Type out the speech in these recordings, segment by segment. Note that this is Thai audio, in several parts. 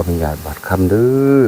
อนุญาตบัตรคำเด้อ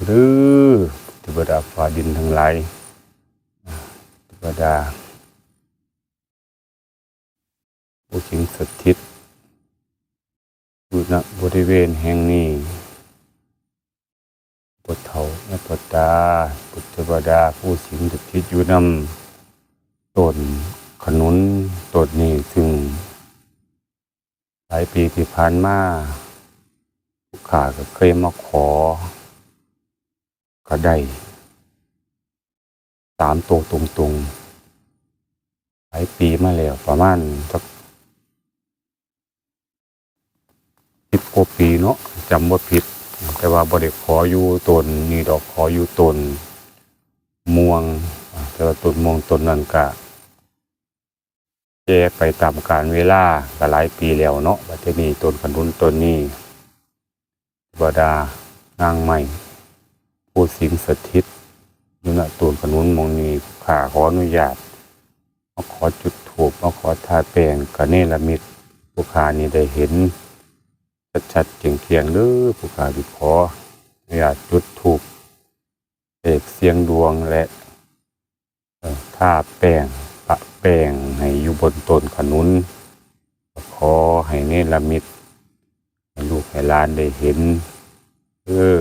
อะสาธุเด้อเทวดาฟ้าดินทั้งหลายอะเทวดาผู้สิงสถิตอยู่ณบริเวณแห่งนี้ปุถเถาและปุตาปุถเทวดาผู้สิงสถิตอยู่นำต้นขนุนต้นนี้ซึ่งหลายปีที่ผ่านมาลูกค้าก็เคยมาขอ ก็ได้สามตัวตรงๆหลายปีมาแล้วประมาณสักสิบกว่าปีเนาะจำว่าผิด แต่ว่าบริขออยู่ตนนี่ดอกขออยู่ตนม่วง แต่ว่าตนม่วงตนนั้นก็แยกไปตามการเวลาหลายปีแล้วเนาะบัดนี้ตนขนุนตนนี้เทวดานางใหม่ ผู้สิงสถิตอยู่ณตูนขนุนมองนีข้าขออนุญาตมาขอจุดถูกมาขอทาแปลงกะเนรมิตผู้ขานี่ได้เห็นชัดๆเกียงเคียงๆหรือผู้ขาที่ขออนุญาตจุดถูกเอกเสียงดวงและทาแป้งปะแป้งให้อยู่บนต้นขนุน ขอให้เนรมิตให้ลูกให้หลานได้เห็น เออ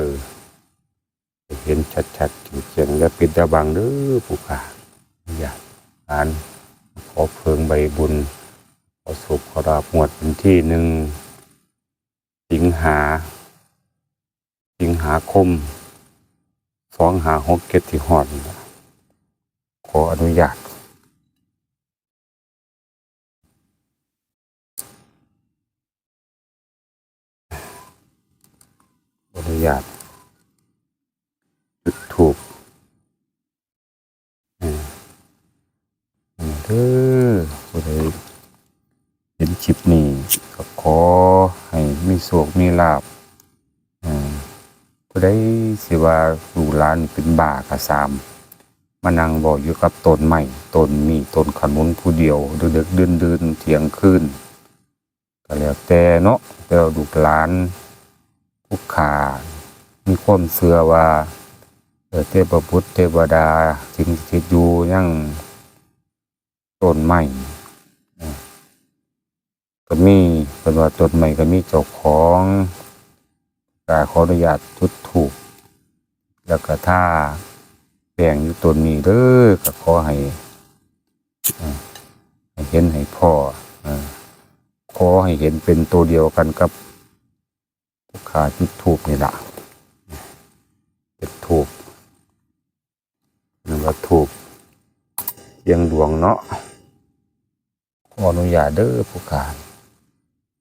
เห็นชัดๆเจียงๆและปิดตาบังเด้อผู้ขาอยากอ่านขอเพิงใบบุญ ขอสุขขอราบหมวดเป็นที่หนึ่งสิงหา สิงหาคมสองหาหกเกตที่หอนขออนุญาตขออนุญาต จุดถูกอ่าอันนี้เด้อผู้ใดเห็นคลิปนี้ก็ขอให้มีโชคมีลาบอ่าผู้ใดสิว่าลูกหลานเป็นบ้ากะสามมานั่งบอกอยู่กับตนใหม่ตนมีตนขนุนผู้เดียวเดึกๆเดินเที่ยงคืนก็แล้วแต่เนาะแต่ว่าลูกหลานผู้ขามีความเชื่อว่า เทพพุทธเทวดาสิ่งที่อยู่ยังต้นไม้ก็มีเป็นว่าต้นไม้ก็มีเจ้าของกาขออนุญาตทุดถูก แล้วก็ถ้าแปลงอยู่ต้นนี้เด้อก็ขอให้เออให้เห็นให้พ่ออขอให้เห็นเป็นตัวเดียวกันกับผู้ขาจุดถูกนี่แหละเป็นถูก นั่นก็ถูกเสียงดวงเนาะขออนุญาตเด้อผู้การ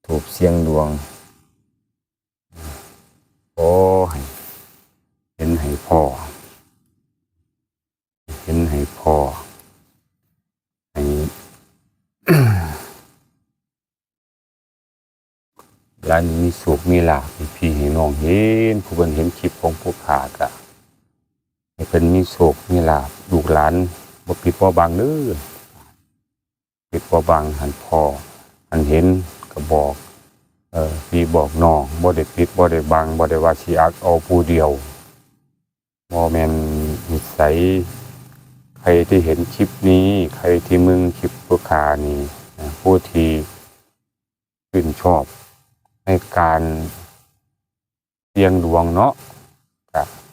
ถูกเสียงดวงโอ้ให้เห็นให้พ่อ เห็นให้พ่อให้ร้านนี้มีสุขมีลาภมีพี่ให้น้องเห็น ผู้เป็นเห็นคลิปของผู้ขากะ ให้เป็นมีโศกมีลาบลูกหลานบ่ปิดบ่บังเด้อปิดบ่บังหันพ่อหันเห็นก็บอกเออพี่บอกน้องบ่ได้ปิดบ่ได้บังบ่ได้ว่าสิอักเอาผู้เดียวบ่แม่นนิสัยใครที่เห็นคลิปนี้ ใครที่มึงคลิปผู้ขานี่ผู้ที่ชื่นชอบในการเสี่ยงดวงเนาะก็ข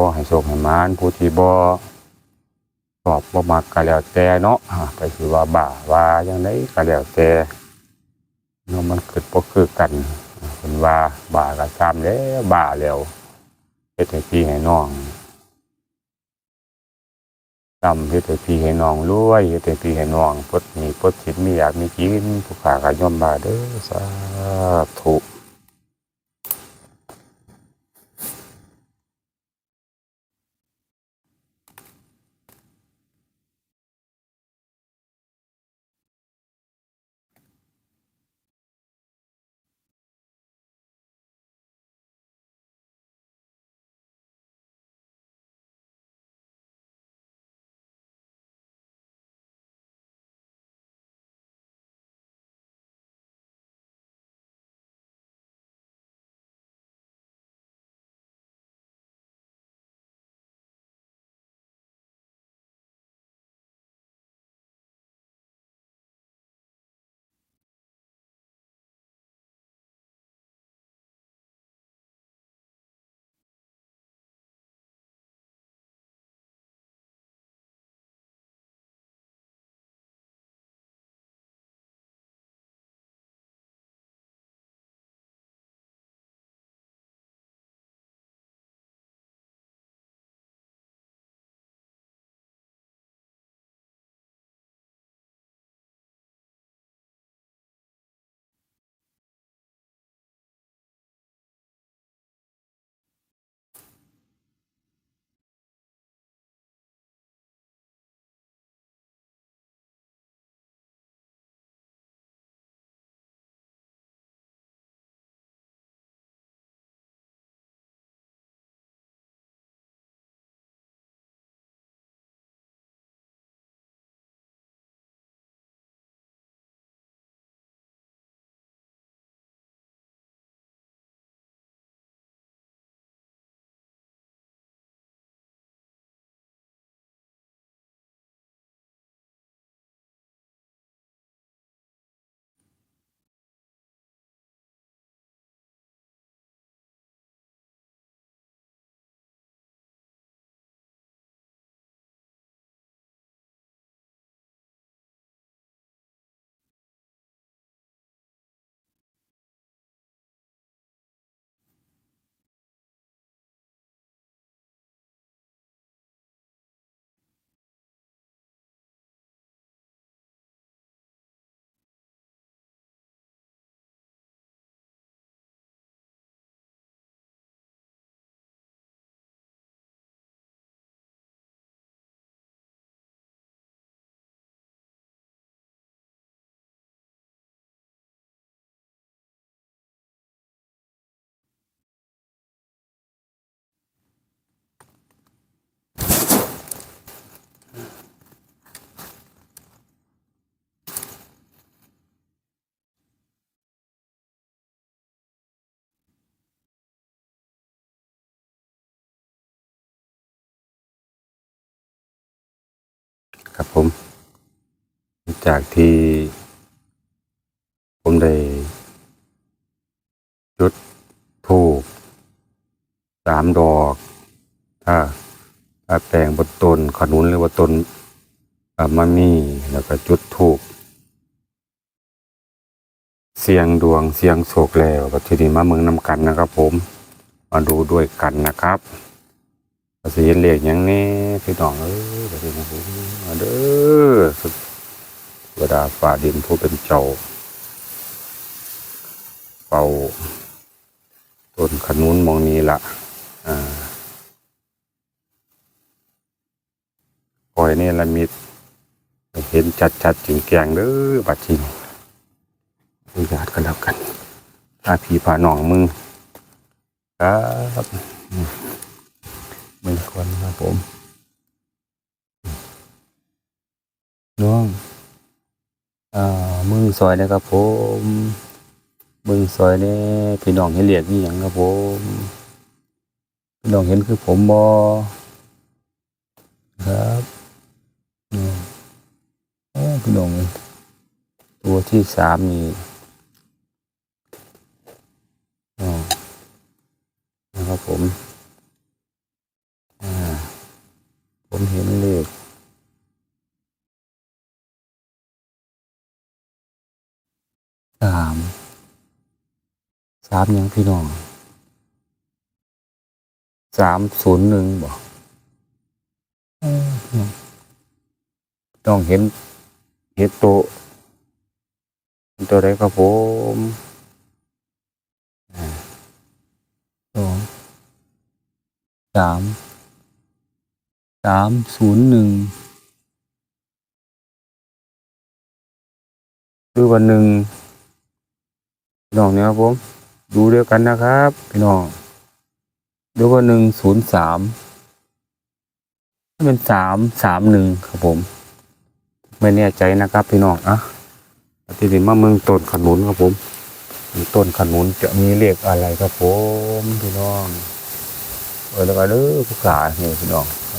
อให้โชคให้มานผู้ที่บ่ชอบบ่มักก็แล้วแต่เนาะอ่าก็คือว่าบ่าว่าอย่างไดก็แล้วแต่เนาะมันเกิดบ่คือกันเป็นว่าบ่าก็ซ้ำแล้วบ่าแล้วเฮ็ดให้พี่ให้น้องซ้ำเฮ็ดให้พี่ให้น้องรวยเฮ็ดให้พี่ให้น้องปดหนี้ปดสินมีอยากมีกินผู้ขาก็ย่อมบ่าเด้อสาธุ ครับผม จากที่ผมได้จุดทูบสามดอก ถ้าถ้าแปลงบนต้นขนุนหรือว่าต้นอ่ามี่แล้วก็จุดทูบเสียงดวงเสียงโศกแล้วก็ทีนี้มาเมืองนำกันนะครับผม มาดูด้วยกันนะครับ ภาษีเหลียกอย่างนี้พี่น้องเอ้ยเดี๋ยวนะผมเด้อสุดเวดาฝ่าดินผู้เป็นเจ้า เป่าต้นขนุนมองนี้ละอ่าคอยนี่ละมิดเห็นชัดชัดๆจริงแกงเด้อบัดทีนี้อนุญาตกันแล้วกันถ้าผีผาหนองมึงครับ มือคนครับผมน้องอ่ามึงซอยนะครับผมมึงซอยเนี่ยพี่น้องเห็นเหรียญนี่ยังครับผมพี่น้องเห็นคือผมบอครับอืมโอ้พี่น้องตัวที่สามนี่อ๋อนะครับผม อ่าผมเห็นเลขสามสามยังพี่น้องสามศูนย์หนึ่งบอ้ยพี่น้องต้องเห็น เห็นตัวตัวใดครับผมอ่าสองสามสามศูนย์หนึ่งหรือว่าหนึ่งพี่น้องเนี่ยครับผม ดูเดียวกันนะครับพี่น้องหรือว่าหนึ่งศูนย์สามเป็นสามสามหนึ่งครับผม ไม่แน่ใจนะครับพี่น้องอะทีนี้มาเมืองต้นขนุนครับผมต้นขนุนจะมีเลขอะไรครับผมพี่น้องเออแล้วก็เด้อผู้ขานี่พี่น้องอ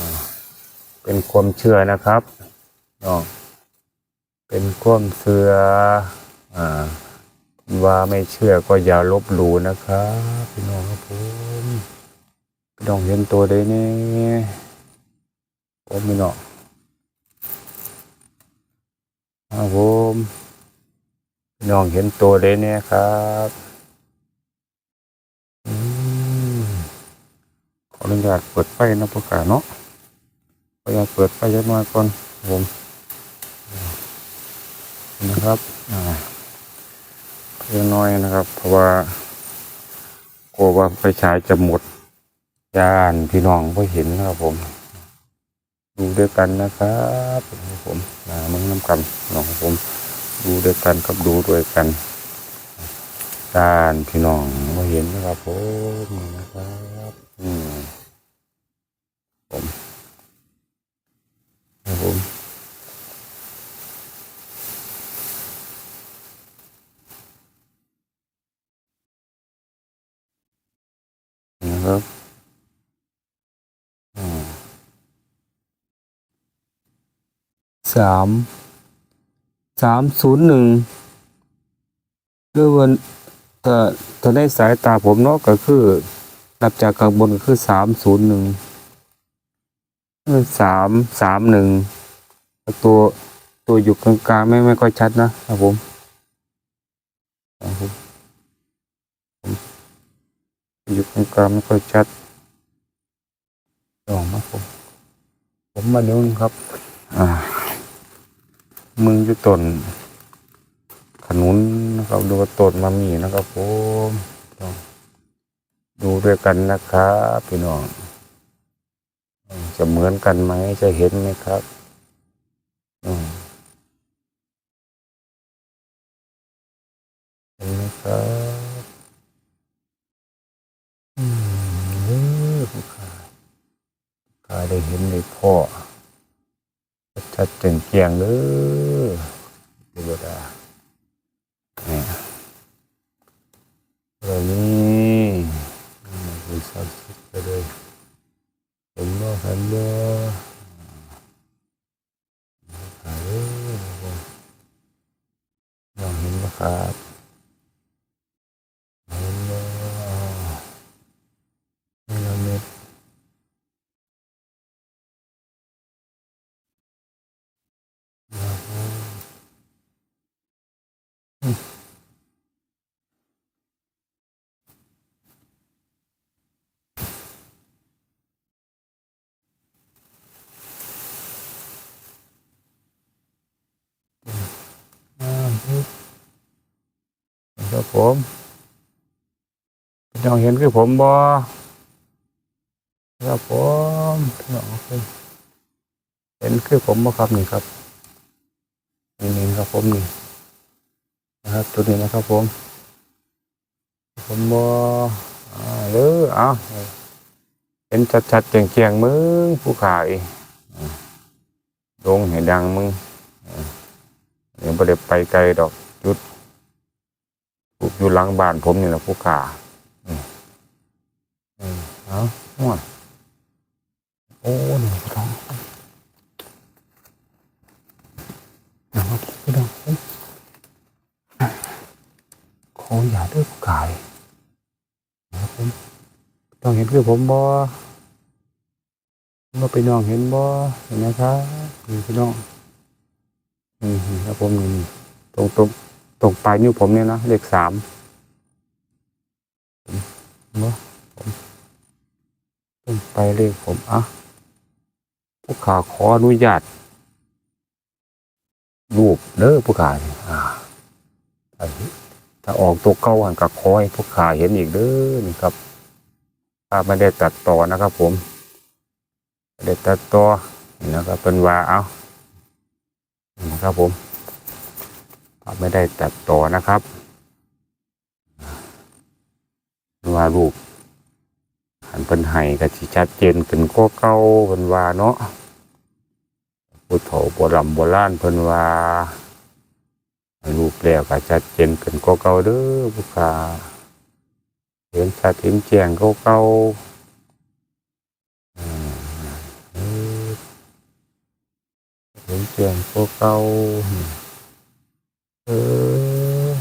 เป็นความเชื่อนะครับน้องเป็นความเชื่ออ่า ว่าไม่เชื่อก็อย่าลบหลู่นะครับพี่น้องครับผมพี่น้องเห็นตัวได้นี่ผมพี่น้องครับผมพี่น้องเห็นตัวได้เนี่ยครับอืมขออนุญาตเปิดไฟนะประกาศเนาะขออนุญาตเปิดไฟยักมาก่อนผมนะครับอ่า เล็กน้อยนะครับ เพราะว่ากลัวว่าไฟฉายจะหมดยานพี่น้องก็เห็นนะครับผม ดูด้วยกันนะครับผมนะมึงน้ำกันน้องผม ดูด้วยกันกับดูด้วยกันด้านพี่น้องก็เห็นนะครับผมนะครับอืมผมครับผม นะครับอ่า สามสามศูนย์หนึ่งคือวันถ้าถ้าในสายตาผมเนาะก็คือ นับจากข้างบนก็คือสามศูนย์หนึ่งสามสามหนึ่งตัวตัวอยู่กลางๆไม่ไม่ค่อยชัดนะครับผมครับผมอยู่ตรงกลางไม่ค่อยชัดลองนะผมผมมาดูนครับ อ่า มึงจะต้นขนุนนะครับดูว่าต้นมามีนะครับผมดูด้วยกันนะครับพี่น้องจะเหมือนกันไหมจะเห็นไหมครับอืมเห็นไหมครับอืมเออผู้ขาข้าได้เห็นในพ่อ ชัดๆแจ่งแจ้งเลยเทวดาเนี่ยเรานี่มันสัตว์ไปเลยเห็นบ่เห็นบ่ข้าเอ้ยลองเห็นบ่ครับเห็นบ่ นี่เราเม็ด ครับผมพี่น้องเห็นคือผมบ่ครับผมพี่น้องเห็นคือผมบ่ครับนี่ครับนี่นี่ครับผมนี่นะครับตัวนี้นะครับ ผม ผมบอหรืออ้าเห็นชัดๆแจ้งๆมึงผู้ขายอ่าลงให้ดังมึงเดี๋ยวได้ไปไกลดอกจุด อยู่หลังบ้านผมนี่แหละผู้ขาอืมอืมเอาหัวโอ้หนึ่งพี่น้องนะครับพี่น้องขออย่าด้วยผู้กายนะครับผมต้องเห็นคือผมบ่ว่าไปน้องเห็นบ่เห็นนะครับนี่พี่น้องนี่ครับผมนี่ตรงตรง ตรงปลายนิ้วผมเนี่ยนะเลขสามเนาะผมต้องไปเลขผมอะผู้ขาขออนุญาตรูปเด้อผู้ขาเนี่ยอ่าถ้าถ้าออกตัวเก้าหันกับคอยผู้ขาเห็นอีกเด้อนี่ครับถ้าไม่ได้ตัดต่อนะครับ ผมไม่ได้ตัดต่อนะครับเป็นว่าเอานะครับผม ไม่ได้ตัดต่อนะครับว่ารูปหันเป็นไห้กับที่ชัดเจนเป็นก็เก้าเป็นว่าเนาะผู้เฒ่าโบราณโบราณเพิ่นว่ารูปแล้วก็ชัดเจนขึ้นกว่าเก่าเด้อผู้ค้าเห็นชัดเห็นแจ้งกว่าเก่าเห็นแจ้งกว่าเก่า เออ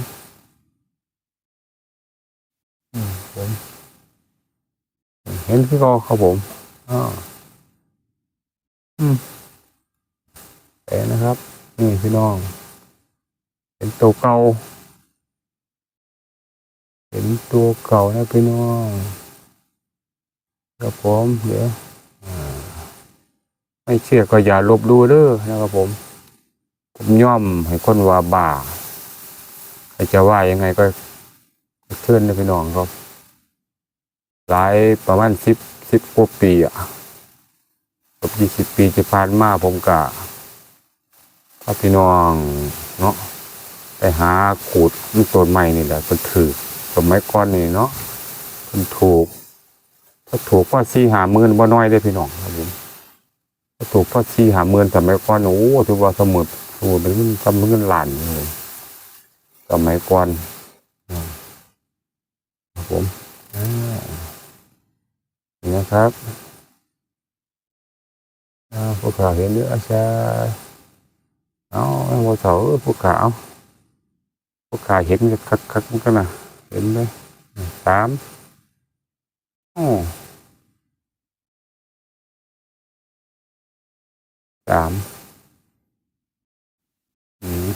ผม เห็นคือเก่าครับผมอ้ออืมแต่นะครับ นี่พี่น้อง เป็นตัวเก่าเป็นตัวเก่านะพี่น้องครับผมเดี๋ยวไม่เชื่อก็อย่าลบดูเด้อนะครับผม ผมย่อมให้คนว่าบ้าใครจะว่ายังไงก็เชิญนะพี่น้องครับ หลายประมาณสิบสิบกว่าปีอะกับยี่สิบปีที่ผ่านมาผมกะถ้าพี่น้องเนาะไปหาขูดมันต้นใหม่นี่แหละเป็นถือสมัยก่อนนี่เนาะเป็นถูก ถ้าถูกก็สี่หาหมื่นบ่น้อยได้พี่น้องครับผมถ้าถูกก็สี่หาหมื่นสมัยก่อนโอ้ถือว่าสมุดสมุดเป็นเงินจำเป็นเงินล้านเลยสมัยก่อนอืมครับผมอ่านี่นะครับอ่าพวกเราเห็นเยอะอาจารย์เอาไอ้หัวเสาพวกขาวพวกขาเห็นคักคักๆมันก็นะเห็นไหมสามโอ้สามอืม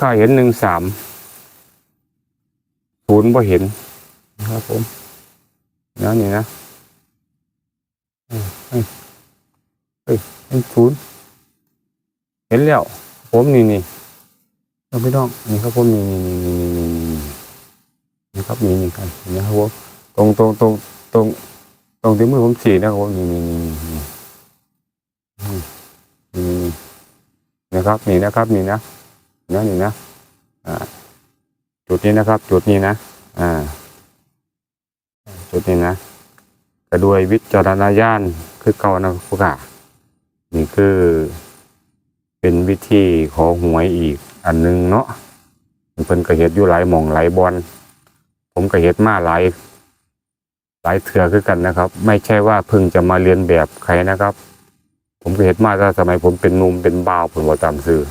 ข้าเห็นหนึ่งสามศูนย์บ่เห็นนะครับผมนะนี่นะอืมอืมเป็นศูนย์เห็นแล้วผมนี่นี่เราไม่ต้องนี่ครับผมนี่นี่นี่นี่นี่นี่นี่ครับนี่นี่กันนี่ครับผมตรงตรงตรงตรงตรงที่มือผมฉีนะครับผมนี่นี่นี่นี่นี่อืมนี่นี่นะครับนี่นะครับนี่นะ นะนี่นะอ่าจุดนี้นะครับ จุดนี้นะอ่าจุดนี้นะกระด้วยวิจารณญาณคือเก่านะพวกอะนี่คือเป็นวิธีขอหวยอีกอันหนึงเนาะเพิ่นก็เฮ็ดอยู่หลายหม่องหลายบอลผมก็เฮ็ดมาหลายหลายเถื่อคือกันนะครับ ไม่ใช่ว่าเพิ่งจะมาเรียนแบบใครนะครับ ผมก็เฮ็ดมาตั้งแต่สมัยผมเป็นนุ่มเป็นบ่าวผมบ่ตามสื่อ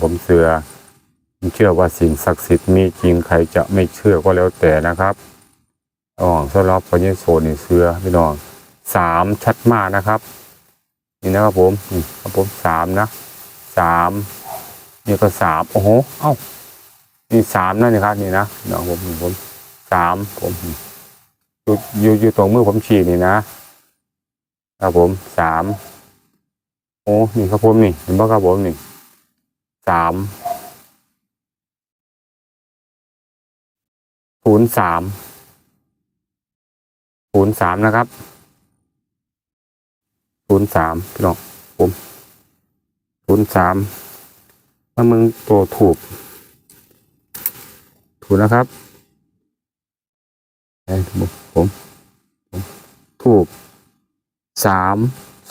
ผมเชื่อเชื่อว่าสิ่งศักดิ์สิทธิ์มีจริงใครจะไม่เชื่อก็แล้วแต่นะครับอ๋อสำหรับพระเยซูนี่เชื่อพี่น้องสามชัดมากนะครับ นี่นะครับผมนี่ครับผมสามนะสามนี่ก็สามโอ้โหเอ้านี่สามนะนี่ครับนี่นะน้องผมผมสามผมอยู่อยู่อยู่ตรงมือผมฉีดนี่นะครับผมสามโอ้นี่ครับผมนี่เห็นป่ะครับผมนี่ สามศูนย์สามศูนย์สามนะครับศูนย์สามพี่น้องผมศูนย์สามถ้ามึงตัวถูก ถูกนะครับไอ้ผมผมผมถูกสาม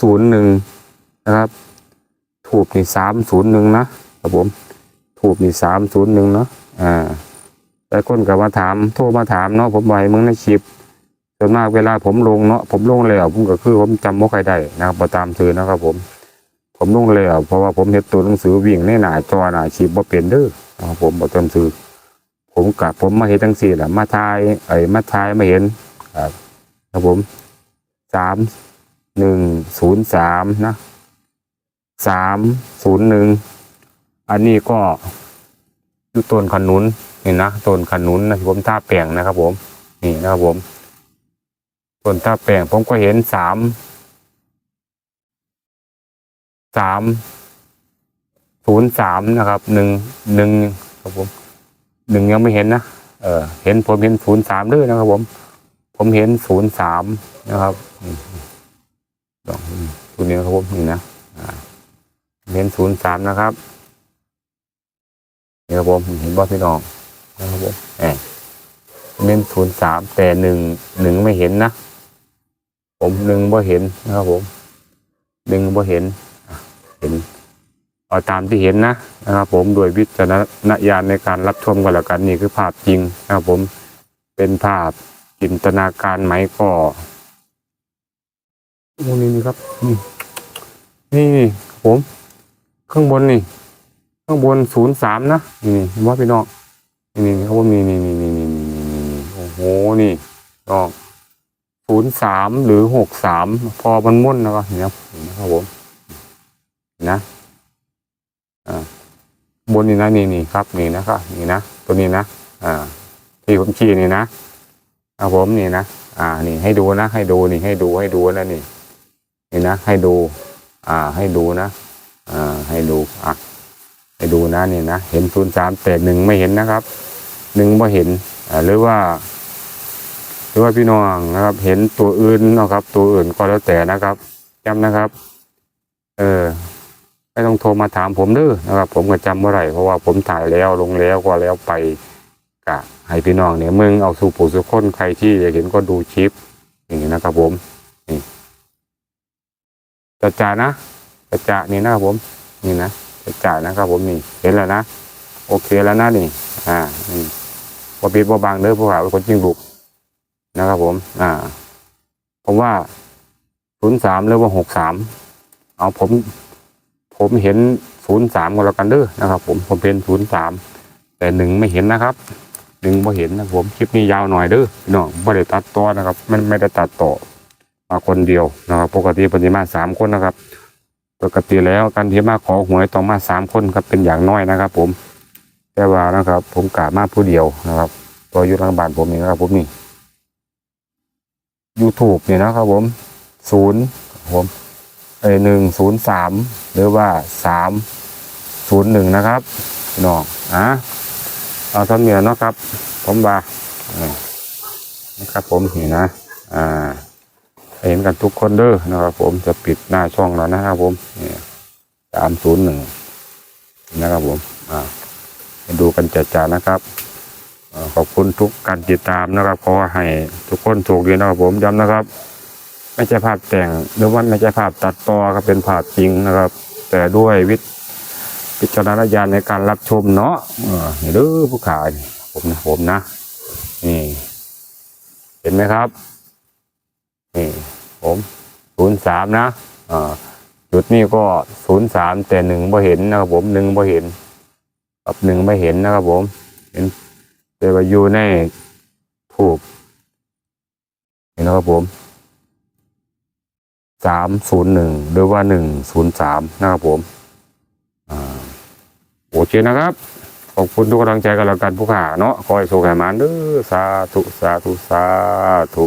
ศูนย์หนึ่งนะครับ ถูกนี่สามศูนย์หนึ่งนะ ครับผมถูกนี่สามศูนย์หนึ่งเนาะอ่าแต่คนก็มาถามโทรมาถามเนาะผมไว้มึงในคลิปส่วนมากเวลาผมลงเนาะผมลงแล้วผมก็คือผมจำไม่ค่อยได้นะครับบ่ตามซื้อนะครับ ผม ผมลงแล้วเพราะว่าผมเห็นตัวหนังสือวิ่งในหน้าจอหน้าชีพบ่เป็นเด้อนะครับผมบ่ตามซื้อผมกับผมมาเห็นทั้งสี่แหละมาทายไอ้มาทายมาเห็นครับครับผมสามหนึ่งศูนย์สามนะสามศูนย์หนึ่ง อันนี้ก็อยู่ต้นขนุนนี่นะต้นขนุนนะผมท่าแปลงนะครับ ผม นี่นะครับผมต้นท่าแปลงผมก็เห็นสามสามศูนย์สามนะครับหนึ่งหนึ่งครับผมหนึ่งยังไม่เห็นนะเออเห็นผมเห็นศูนย์สามด้วยนะครับ ผม ผมเห็นศูนย์สามนะครับอืมดอกตัวนี้นะครับผมนี่นะเห็นศูนย์สามนะครับ นี่ครับผมเห็นบอสพี่น้องนะครับผมแอบเน้นศูนย์สามแต่หนึ่งหนึ่งไม่เห็นนะ ผมหนึ่งบ่เห็นนะครับผมหนึ่งบ่เห็นเห็นเอาตามที่เห็นนะนะครับผมโดยวิจารณญาณในการรับชมกันแล้วกันนี่คือภาพจริงนะครับผมเป็นภาพจินตนาการไหมก็โอ้นี่นี่ครับนี่นี่นี่ผมข้างบนนี่ ข้างบนศูนย์สามนะนี่ว่าพี่น้องนี่นี่เขาบอกมีนี่นี่นี่นี่นี่นี่โอ้โหนี่น้ศูนย์สามหรือหกสามพอมันมุ่นนะครับเห็นไหมครับผมนะอ่าบนนี่นะนี่นี่ครับนี่นะครับนี่นะตัวนี้นะอ่าที่ผมชี้นี่นะครับผมนี่นะอ่านี่ให้ดูนะ ให้ดูนี่ให้ดูให้ดูนะนี่นี่นะให้ดู อ่าให้ดูนะอ่าให้ดูอะ ไปดูนะนี่นะเห็นศูนย์สามแต่หนึ่งไม่เห็นนะครับหนึ่งไม่เห็นหรือว่า หรือว่าพี่น้องนะครับ เห็นตัวอื่นนะครับ ตัวอื่นก็แล้วแต่นะครับจำนะครับ เออไม่ต้องโทรมาถามผมเด้อนะครับ ผมก็จำเมื่อไหร่เพราะว่าผมถ่ายแล้วลงแล้วก็แล้วไปกะให้พี่น้องเนี่ยมึงเอาสู่ผู้สุขคนใครที่อยากเห็นก็ดูคลิป อย่างนี้นะครับ ผมนี่จะจ่านะจะจ่านี่นะครับผม นี่นะ จะจ่ายนะครับ ผมนี่เห็นแล้วนะโอเคแล้วนะนี่ อ่านี่บอปิดบอบางเด้อผู้ขาวเป็นคนจริงบุกนะครับ ผม อ่า ผมว่าศูนย์สามหรือว่าหกสามเอาผม ผมเห็นศูนย์สามก็แล้วกันเด้อนะครับ ผมผมเป็นศูนย์สามแต่หนึ่งไม่เห็นนะครับหนึ่งไม่เห็นนะผมคลิปนี้ยาวหน่อยเด้อพี่น้องไม่ได้ตัดต่อนะครับไม่ไม่ได้ตัดต่อมาคนเดียวนะครับ ปกติปฏิมาสามคนนะครับ ปกติแล้วการที่มาขอหวยต้องมาสามคนครับเป็นอย่างน้อยนะครับ ผม แต่ว่านะครับ ผมกะมาผู้เดียวนะครับตัวยูทางบ้านผมนี่นะครับ ผมนี่ YouTube เนี่ยนะครับ ผมศูนย์ผมเอหนึ่งศูนย์สามหรือว่าสามศูนย์หนึ่งนะครับน้องอะเอาท่านเมียเนาะครับผมว่าอ่นะครับ ผมนี่นะ อ่า เห็นกันทุกคนเด้อนะครับ ผมจะปิดหน้าช่องแล้วนะครับผมนี่สามศูนย์หนึ่งนะครับผมอ่าให้ดูกันจัดจานะครับขอบคุณทุกการติดตามนะครับขอให้ทุกคนถูกดีนะครับผมย้ำนะครับ ไม่ใช่ภาพแต่งหรือว่าไม่ใช่ภาพตัดต่อก็เป็นภาพจริงนะครับ แต่ด้วยวิวิจารณญาณในการรับชมเนาะเออนี่เด้อผู้ขายผมนะผมนะนี่เห็นไหมครับ นี่ผมศูนย์สามนะจุดนี้ก็ศูนย์สามแต่หนึ่งไม่เห็นนะครับผมหนึ่งไม่เห็นกับหนึ่งไม่เห็นนะครับผม เห็นแต่ว่าอยู่ในถูกเห็นนะครับผมสามศูนย์หนึ่งหรือว่าหนึ่งศูนย์สามนะครับผมอโอเคนะครับ ขอบคุณทุกกำลังใจกันแล้วกันผู้ข่าเนาะคอยโชคให้มานเด้อสาธุ สาธุ สาธุ